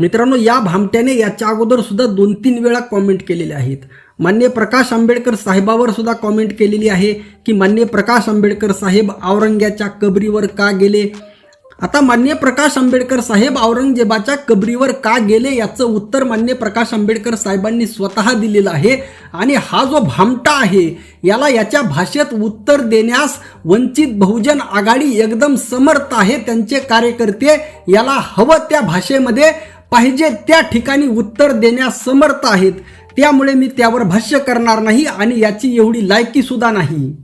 मित्रांनो या भामट्याने याच्या अगोदर सुद्धा दोन तीन वेळा कॉमेंट केलेले आहेत. मान्य प्रकाश आंबेडकर साहेबावर सुद्धा कॉमेंट केलेली आहे की मान्य प्रकाश आंबेडकर साहेब औरंग्याच्या कबरीवर का गेले? आता मान्य प्रकाश आंबेडकर साहेब औरंगजेबाच्या कबरीवर का गेले याचं उत्तर मान्य प्रकाश आंबेडकर साहेबांनी स्वतः दिलेलं आहे. आणि हा जो भामटा आहे याला याच्या भाषेत उत्तर देण्यास वंचित बहुजन आघाडी एकदम समर्थ आहे. त्यांचे कार्यकर्ते याला हवं त्या भाषेमध्ये पाहिजे त्या ठिकाणी उत्तर देण्यास समर्थ आहेत. त्यामुळे मी त्यावर भाष्य करणार नाही आणि याची एवढी लायकी सुद्धा नाही.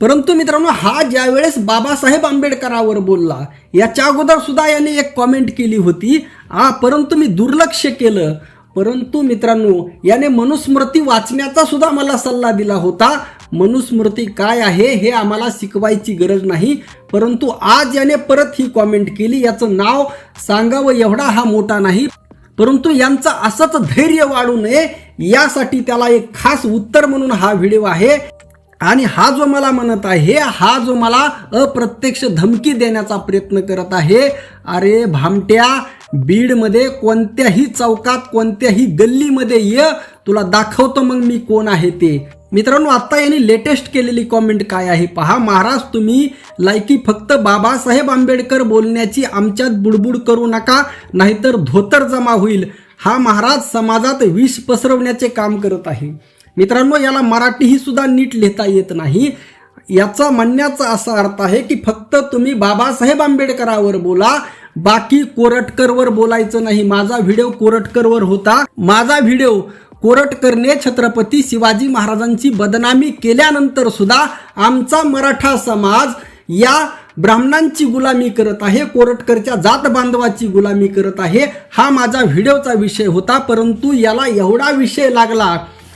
परंतु मित्रांनो हा ज्यावेळेस बाबासाहेब आंबेडकरावर बोलला याच्या अगोदर सुद्धा याने एक कॉमेंट केली होती. आ परंतु मी दुर्लक्ष केलं. परंतु मित्रांनो याने मनुस्मृती वाचण्याचा सुद्धा मला सल्ला दिला होता. मनुस्मृती काय आहे हे आम्हाला शिकवायची गरज नाही. परंतु आज याने परत ही कॉमेंट केली. याचं नाव सांगावं एवढा हा मोठा नाही. परंतु यांचं असंच धैर्य वाढू नये यासाठी त्याला एक खास उत्तर म्हणून हा व्हिडिओ आहे. आणि हा जो मला म्हणत आहे हा जो मला अप्रत्यक्ष धमकी देण्याचा प्रयत्न करत आहे अरे भामट्या बीडमध्ये कोणत्याही चौकात कोणत्याही गल्लीमध्ये ये तुला दाखवतो मग मी कोण आहे ते. मित्रांनो आता यांनी लेटेस्ट केलेली कॉमेंट काय आहे पहा. महाराज तुम्ही लायकी फक्त बाबासाहेब आंबेडकर बोलण्याची आमच्यात बुडबुड करू नका नाहीतर धोतर जमा होईल. हा महाराज समाजात विष पसरवण्याचे काम करत आहे. मित्रांनो याला मराठीही सुद्धा नीट लिहिता येत नाही. याचा म्हणण्याचा असा अर्थ आहे की फक्त तुम्ही बाबासाहेब आंबेडकरावर बोला बाकी कोरटकरवर बोलायचं नाही. माझा व्हिडिओ कोरटकरवर होता. माझा व्हिडिओ कोरटकरने छत्रपती शिवाजी महाराजांची बदनामी केल्यानंतर सुद्धा आमचा मराठा समाज या ब्राह्मणांची गुलामी करत आहे कोरटकरच्या जात बांधवाची गुलामी करत आहे. हा माझा व्हिडिओचा विषय होता परंतु याला एवढा विषय लागला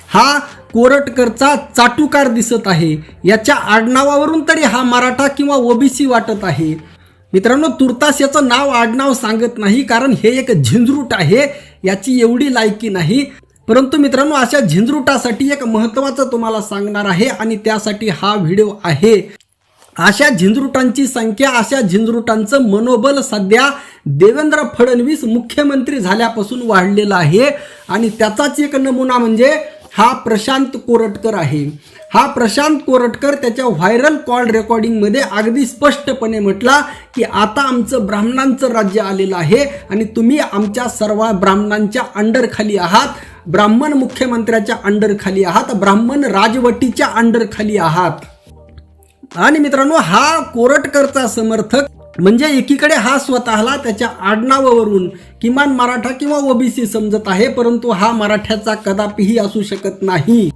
हा कोरटकरचा चाटुकार दिसत आहे. याच्या आडनावावरून तरी हा मराठा किंवा ओबीसी वाटत आहे. मित्रांनो तुर्तास याचं नाव आडनाव सांगत नाही कारण हे एक झिंझरूट आहे याची एवढी लायकी नाही. परंतु मित्रांनो अशा झिंजरुटासाठी एक महत्त्वाचं तुम्हाला सांगणार आहे आणि त्यासाठी हा व्हिडिओ आहे. अशा झिंजरुटांची संख्या अशा झिंजरुटांचं मनोबल सध्या देवेंद्र फडणवीस मुख्यमंत्री झाल्यापासून वाढलेलं आहे. आणि त्याचाच एक नमुना म्हणजे हा प्रशांत कोरटकर आहे. हा प्रशांत कोरटकर त्याच्या व्हायरल कॉल रेकॉर्डिंगमध्ये अगदी स्पष्टपणे म्हटला की आता आमचं ब्राह्मणांचं राज्य आलेलं आहे आणि तुम्ही आमच्या सर्व ब्राह्मणांच्या अंडरखाली आहात. ब्राह्मण मुख्यमंत्र्याच्या अंडरखाली आहात ब्राह्मण राजवटीच्या अंडरखाली आहात. आणि मित्रांनो हा कोरटकरचा समर्थक म्हणजे एकीकडे हा स्वतःला त्याच्या आडनावावरून किमान मराठा किंवा ओबीसी समजत आहे परंतु हा मराठ्याचा कदापिही असू शकत नाही.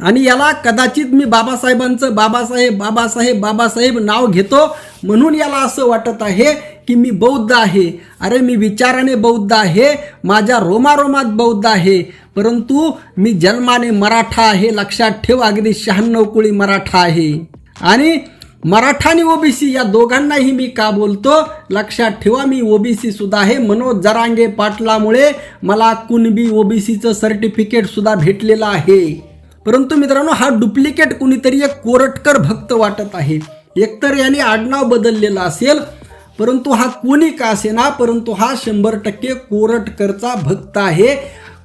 आणि याला कदाचित मी बाबासाहेबांचं बाबासाहेब बाबासाहेब बाबासाहेब नाव घेतो म्हणून याला असं वाटत आहे की मी बौद्ध आहे. अरे मी विचाराने बौद्ध आहे. माझ्या रोमारोमात बौद्ध आहे. परंतु मी जन्माने मराठा आहे. लक्षात ठेव अगदी शहाण्णव कुळी मराठा आहे. आणि मराठा आणि ओबीसी या दोघांनाही मी का बोलतो? लक्षात ठेवा मी ओबीसी सुद्धा आहे. मनोज जरांगे पाटलामुळे मला कुणबी ओबीसीचं सर्टिफिकेट सुद्धा भेटलेलं आहे. परंतु मित्रांनो हा डुप्लिकेट कुणीतरी एक कोरटकर भक्त वाटत आहे. एकतर याने आडनाव बदललेलं असेल परंतु हा कोणी का असेना? परंतु हा शंभर टक्के कोरटकरचा भक्त आहे.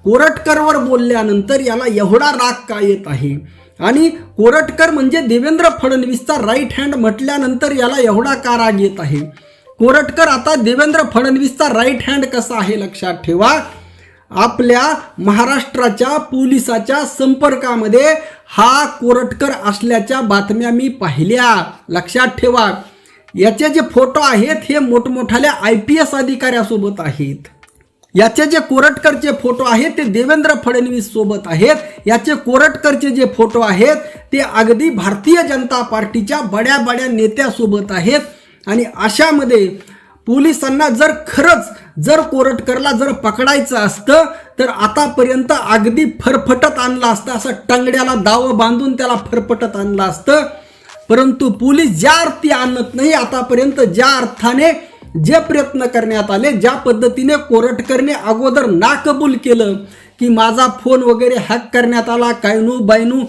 कोरटकरवर बोलल्यानंतर याला एवढा राग का येत आहे? आणि कोरटकर म्हणजे देवेंद्र फडणवीसचा राईट हँड म्हटल्यानंतर याला एवढा का राग येत आहे? कोरटकर आता देवेंद्र फडणवीसचा राईट हँड कसा आहे लक्षात ठेवा. आपल्या महाराष्ट्राच्या पोलिसाच्या संपर्कामध्ये हा कोरटकर असल्याच्या बातम्या मी पाहिल्या. लक्षात ठेवा. याचे जे फोटो आहेत हे मोठमोठाल्या आय पी एस अधिकाऱ्यासोबत आहेत. याचे जे कोरटकरचे फोटो आहेत ते देवेंद्र फडणवीस सोबत आहेत. याचे कोरटकरचे जे फोटो आहेत ते अगदी भारतीय जनता पार्टीच्या बड्या बड्या नेत्यासोबत आहेत. आणि अशामध्ये पोलिसांना जर खरंच जर कोरटकरला जर पकडायचं असतं तर आतापर्यंत अगदी फरफटत आणलं असतं. असं टंगड्याला दावं बांधून त्याला फरफटत आणलं असतं. परंतु पोलीस ज्या अर्थी आणत नाही आतापर्यंत ज्या अर्थाने जे प्रयत्न करण्यात आले ज्या पद्धतीने कोरटकरने अगोदर नाकबूल केलं की माझा फोन वगैरे हॅक करण्यात आला कायनू बायनू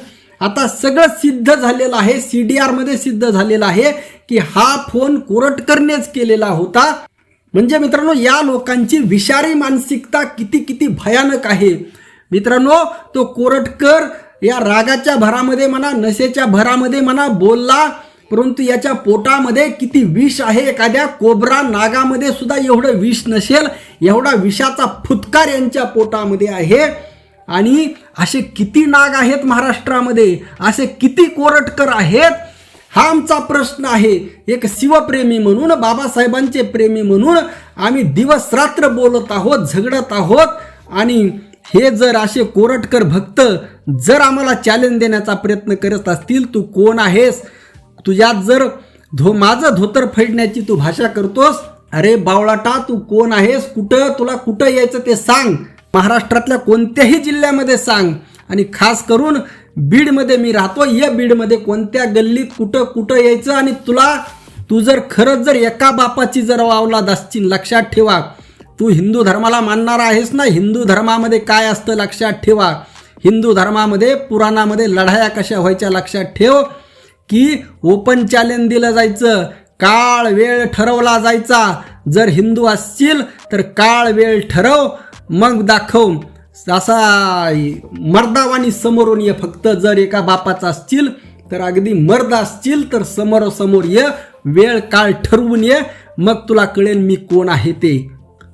आता सगळं सिद्ध झालेलं आहे सी डी आरमध्ये सिद्ध झालेलं आहे की हा फोन कोरटकरनेच केलेला होता. म्हणजे मित्रांनो या लोकांची विषारी मानसिकता किती किती भयानक आहे. मित्रांनो तो कोरटकर या रागाच्या भरामध्ये म्हणा नशेच्या भरामध्ये म्हणा बोलला परंतु याच्या पोटामध्ये किती विष आहे एखाद्या कोबरा नागामध्ये सुद्धा एवढं विष नसेल एवढा विषाचा फुतकार यांच्या पोटामध्ये आहे. आणि असे किती नाग आहेत महाराष्ट्रामध्ये असे किती कोरटकर आहेत? हा आमचा प्रश्न आहे. एक शिवप्रेमी म्हणून बाबासाहेबांचे प्रेमी म्हणून आम्ही दिवस रात्र बोलत आहोत झगडत आहोत आणि हे जर असे कोरटकर भक्त जर आम्हाला चॅलेंज देण्याचा प्रयत्न करत असतील तू कोण आहेस? तुझ्यात जर धो माझं धोतर फेडण्याची तू भाषा करतोस अरे बावळाटा तू कोण आहेस? कुठं? तुला कुठं यायचं ते सांग. महाराष्ट्रातल्या कोणत्याही जिल्ह्यामध्ये सांग. आणि खास करून बीडमध्ये मी राहतो या बीडमध्ये कोणत्या गल्लीत कुठं कुठं यायचं? आणि तुला तू जर खरंच जर एका बापाची जर वावलाद असतील लक्षात ठेवा. तू हिंदू धर्माला मानणारा आहेस ना? हिंदू धर्मामध्ये काय असतं लक्षात ठेवा. हिंदू धर्मामध्ये पुराणामध्ये लढाया कशा व्हायच्या लक्षात ठेव की ओपन चॅलेंज दिलं जायचं. काळ वेळ ठरवला जायचा. जर हिंदू असतील तर काळ वेळ ठरव मग दाखव. असा मर्दावानी समोरून ये फक्त. जर एका बापाचा असतील तर अगदी मर्द असतील तर समोरासमोर ये. वेळ काळ ठरवून ये. मग तुला कळेल मी कोण आहे ते.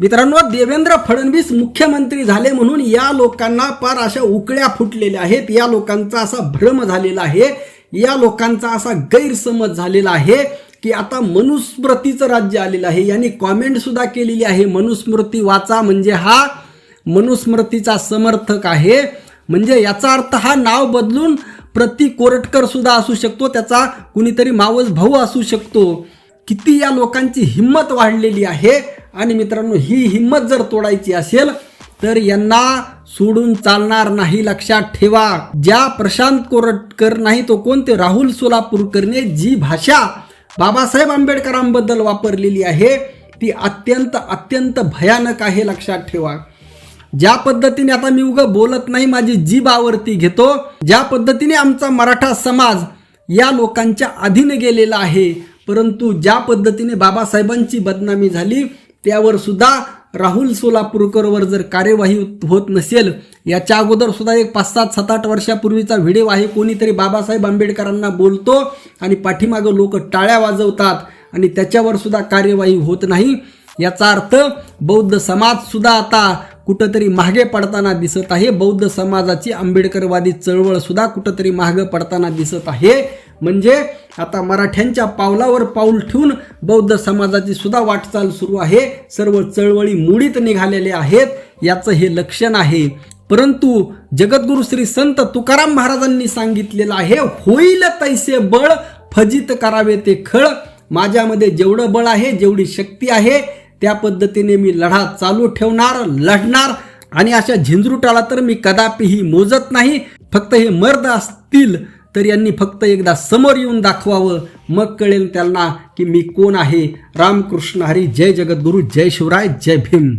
मित्रांनो देवेंद्र फडणवीस मुख्यमंत्री झाले म्हणून या लोकांना फार अशा उकळ्या फुटलेल्या आहेत. या लोकांचा असा भ्रम झालेला आहे. या लोकांचा असा गैरसमज झालेला आहे की आता मनुस्मृतीचं राज्य आलेलं आहे. यांनी कॉमेंट सुद्धा केलेली आहे. मनुस्मृती वाचा म्हणजे हा मनुस्मृतीचा समर्थक आहे. म्हणजे याचा अर्थ हा नाव बदलून प्रति कोरटकर सुद्धा असू शकतो. त्याचा कुणीतरी मावस भाऊ असू शकतो. किती या लोकांची हिंमत वाढलेली आहे. आणि मित्रांनो ही हिंमत जर तोडायची असेल तर यांना सोडून चालणार नाही लक्षात ठेवा. ज्या प्रशांत कोरटकर नाही तो कोणते? राहुल सोलापूरकरने जी भाषा बाबासाहेब आंबेडकरांबद्दल वापरलेली आहे ती अत्यंत अत्यंत भयानक आहे लक्षात ठेवा. ज्या पद्धतीने आता मी उगं बोलत नाही माझी जीभ आवरती घेतो ज्या पद्धतीने आमचा मराठा समाज या लोकांच्या अधीन गेलेला आहे परंतु ज्या पद्धतीने बाबासाहेबांची बदनामी झाली त्यावर सुद्धा राहुल सोलापूरकरवर जर कार्यवाही होत नसेल याच्या अगोदर सुद्धा एक पाच सात सात आठ वर्षापूर्वीचा व्हिडिओ आहे कोणीतरी बाबासाहेब आंबेडकरांना बोलतो आणि पाठीमागं लोक टाळ्या वाजवतात आणि त्याच्यावर सुद्धा कार्यवाही होत नाही. याचा अर्थ बौद्ध समाज सुद्धा आता कुठंतरी मागे पडताना दिसत आहे. बौद्ध समाजाची आंबेडकरवादी चळवळ सुद्धा कुठंतरी मागे पडताना दिसत आहे. म्हणजे आता मराठ्यांच्या पावलावर पाऊल ठेवून बौद्ध समाजाची सुद्धा वाटचाल सुरू आहे. सर्व चळवळी मुडीत निघालेले आहेत याचं हे लक्षण आहे. परंतु जगद्गुरु श्री संत तुकाराम महाराजांनी सांगितलेलं आहे होईल तैसे बळ फजित करावे ते खळ. माझ्यामध्ये जेवढं बळ आहे जेवढी शक्ती आहे त्या पद्धतीने मी लढा चालू ठेवणार लढणार. आणि अशा झिंजरूटाला तर मी कदापिही मोजत नाही. फक्त हे मर्द असतील तर यांनी फक्त एकदा समोर येऊन दाखवावं. मग कळेल त्यांना की मी कोण आहे. रामकृष्ण हरी जय जगद्गुरु जय शिवराय जय भीम.